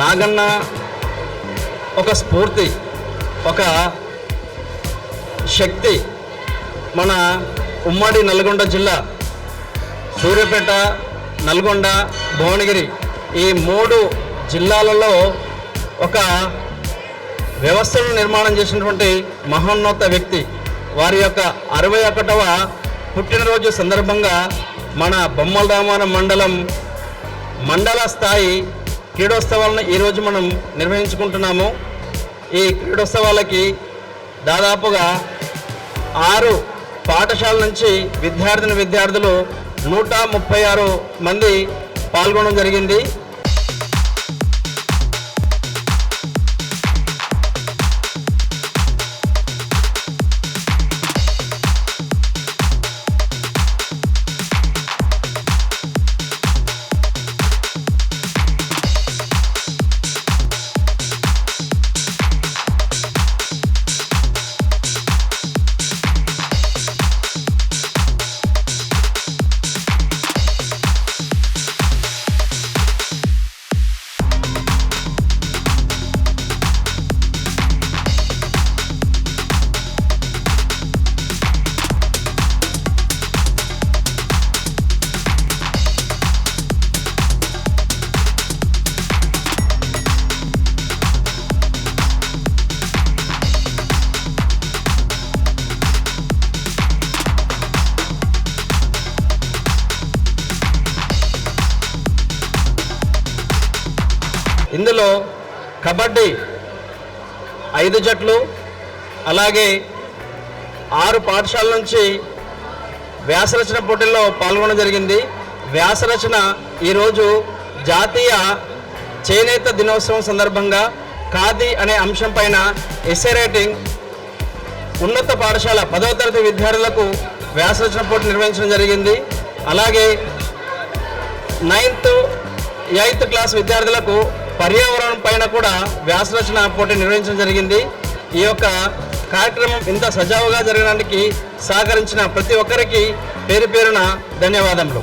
నాగన్న ఒక స్ఫూర్తి ఒక శక్తి మన ఉమ్మడి నల్గొండ జిల్లా సూర్యాపేట నల్గొండ భువనగిరి ఈ మూడు జిల్లాలలో ఒక వ్యవస్థను నిర్మాణం చేసినటువంటి మహోన్నత వ్యక్తి. వారి యొక్క అరవై ఒకటవ పుట్టినరోజు సందర్భంగా మన బొమ్మల రామాన మండలం మండల స్థాయి క్రీడోత్సవాలను ఈరోజు మనం నిర్వహించుకుంటున్నాము. ఈ క్రీడోత్సవాలకి దాదాపుగా ఆరు పాఠశాల నుంచి విద్యార్థిని విద్యార్థులు నూట ముప్పై ఆరు మంది పాల్గొనడం జరిగింది. ఇందులో కబడ్డీ ఐదు జట్లు అలాగే ఆరు పాఠశాలల నుంచి వ్యాసరచన పోటీల్లో పాల్గొనడం జరిగింది. వ్యాసరచన ఈరోజు జాతీయ చేనేత దినోత్సవం సందర్భంగా ఖాదీ అనే అంశం పైన ఎస్ఏ రైటింగ్ ఉన్నత పాఠశాల పదవ తరగతి విద్యార్థులకు వ్యాసరచన పోటీ నిర్వహించడం జరిగింది. అలాగే నైన్త్ ఎయిత్ క్లాస్ విద్యార్థులకు పర్యావరణం పైన కూడా వ్యాసరచన పోటీ నిర్వహించడం జరిగింది. ఈ యొక్క కార్యక్రమం ఇంత సజావుగా జరగడానికి సహకరించిన ప్రతి ఒక్కరికి పేరు పేరున ధన్యవాదములు.